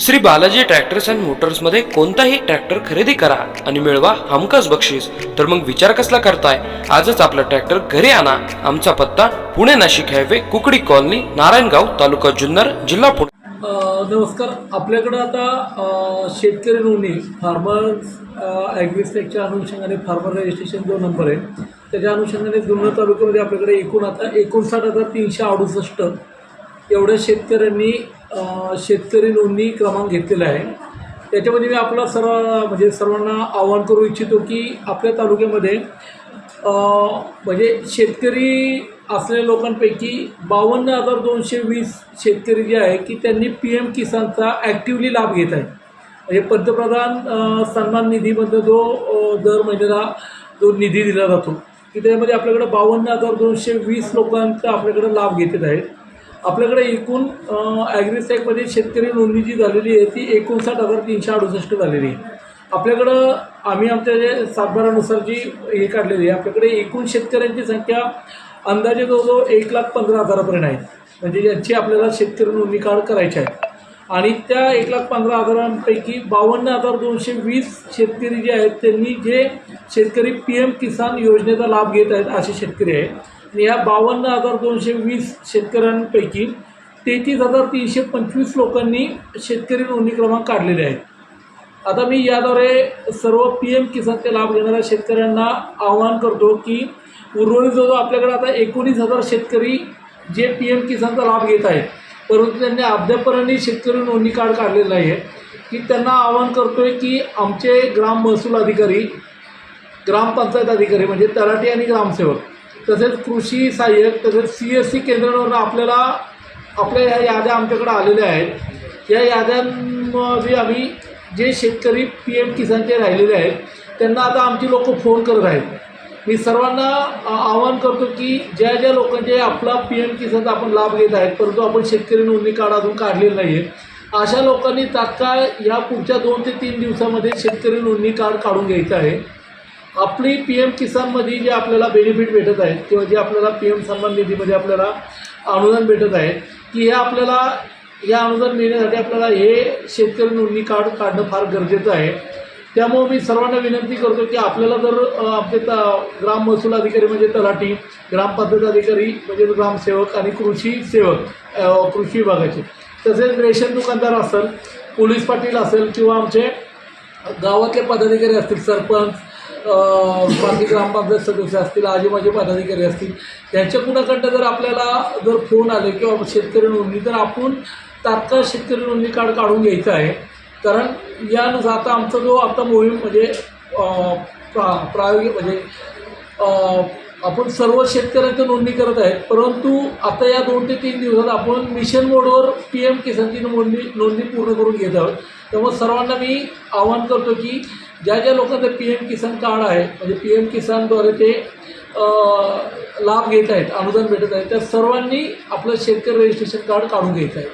Shri Balaji tractors and मोटर्समध्ये कोणताही tractor खरेदी करा आणि मिळवा हमखास बक्षीस. तर मग विचार कसला करताय? आजच आपला ट्रॅक्टर घरी आणा. आमचा पत्ता पुणे नाशिक हायवे कुकडी कॉलनी नारायणगाव तालुका जुन्नर जिल्हा पुणे. नमस्कार. आपल्याकडं आता शेतकरी नोंदणी फार्मर्स ॲग्रिस्टेकच्या अनुषंगाने फार्मर रजिस्ट्रेशन जो नंबर आहे त्याच्या अनुषंगाने जुन्नर तालुक्यामध्ये आपल्याकडे एकूण आता एकोणसाठ हजार तीनशे अडुसष्ट एवढ्या शेतकऱ्यांनी शेतकरी नोंदणी क्रमांक घेतलेला आहे. त्याच्यामध्ये मी आपला सर्व म्हणजे सर्वांना आवाहन करू इच्छितो की आपल्या तालुक्यामध्ये म्हणजे शेतकरी असलेल्या लोकांपैकी बावन्न हजार दोनशे वीस शेतकरी जे आहे की त्यांनी पी एम किसानचा ॲक्टिवली लाभ घेत आहे म्हणजे पंतप्रधान सन्मान निधीमधनं जो दर महिन्याला जो निधी दिला जातो की त्याच्यामध्ये आपल्याकडं बावन्न हजार दोनशे वीस लोकांचा आपल्याकडं लाभ घेतत आहे आपल्याकडे एकूण ॲग्रिस्टॅकमध्ये शेतकरी नोंदणी जी झालेली आहे ती एकोणसाठ हजार तीनशे अडुसष्ट झालेली आहे. आपल्याकडं आम्ही आमच्या जे सातबारानुसार जी हे काढलेली आहे आपल्याकडे एकूण शेतकऱ्यांची संख्या अंदाजे जवळजवळ एक लाख पंधरा हजारापर्यंत आहे. म्हणजे ज्यांची आपल्याला शेतकरी नोंदणी कार्ड करायचे आहे. आणि त्या एक लाख पंधरा हजारांपैकी बावन्न हजार दोनशे वीस शेतकरी जे आहेत त्यांनी जे शेतकरी पी एम किसान योजनेचा लाभ घेत आहेत असे शेतकरी आहेत. या बावन्न हजार दोनशे वीस शेतकऱ्यांपैकी तेहतीस हजार तीनशे पंचवीस लोकांनी शेतकरी नोंदणी क्रमांक काढलेले आहेत. आता मी याद्वारे सर्व पी एम किसानचे लाभ घेणाऱ्या शेतकऱ्यांना आवाहन करतो की उर्वरित जो आपल्याकडे आता एकोणीस हजार शेतकरी जे पी एम किसानचा लाभ घेत आहेत परंतु त्यांनी अद्यापर्यंत शेतकरी नोंदणी कार्ड काढलेलं नाही आहे की त्यांना आवाहन करतो आहे की आमचे ग्राम महसूल अधिकारी ग्रामपंचायत अधिकारी म्हणजे तलाठी आणि ग्रामसेवक तसेच कृषी सहाय्यक तसेच सी एस सी केंद्रांवरून आपल्याला आपल्या ह्या याद्या आमच्याकडे आलेल्या आहेत. या याद्यांमध्ये आम्ही जे शेतकरी पी एम किसानचे राहिलेले आहेत त्यांना आता आमची लोक फोन करत आहेत. मी सर्वांना आवाहन करतो की ज्या ज्या लोकांचे आपला पी एम किसानचा आपण लाभ घेत आहेत परंतु आपण शेतकरी नोंदणी कार्ड अजून काढलेलं नाही आहे अशा लोकांनी तात्काळ या पुढच्या दोन ते तीन दिवसामध्ये शेतकरी नोंदणी कार्ड काढून घ्यायचं आहे. आपली पी एम किसानमध्ये जे आपल्याला बेनिफिट भेटत आहेत किंवा जे आपल्याला पी एम सन्मान निधीमध्ये आपल्याला अनुदान भेटत आहे की हे आपल्याला या अनुदान मिळण्यासाठी आपल्याला हे शेतकरी नोंदणी कार्ड काढणं फार गरजेचं आहे. त्यामुळे मी सर्वांना विनंती करतो की आपल्याला जर आपले त ग्राम महसूल अधिकारी म्हणजे तलाठी ग्रामपंचायत अधिकारी म्हणजे ग्रामसेवक आणि कृषी सेवक कृषी विभागाचे. तसेच रेशन दुकानदार असेल पोलीस पाटील असेल किंवा आमचे गावातले पदाधिकारी असतील सरपंच बाकीचे बाकी सदस्य असतील आजूबाजू पदाधिकारी असतील त्यांच्या कुणाकडनं जर आपल्याला जर फोन आले किंवा शेतकरी नोंदणी तर आपण तात्काळ शेतकरी नोंदणी कार्ड काढून घ्यायचं आहे. कारण यानुसार आता आमचा जो आता मोहीम म्हणजे प्रा प्रायोगिक म्हणजे आपण सर्व शेतकऱ्यांची नोंदणी करत आहेत. परंतु आता या दोन ते तीन दिवसात आपण मिशन मोडवर पी एम किसानची नोंदणी नोंदणी पूर्ण करून घेत आहोत. त्यामुळे सर्वांना मी आवाहन करतो की ज्या ज्या लोकांचं पी एम किसान कार्ड आहे म्हणजे पी एम किसानद्वारे ते लाभ घेत आहेत अनुदान भेटत आहे त्या सर्वांनी आपलं शेतकरी रजिस्ट्रेशन कार्ड काढून घ्यायचं आहे.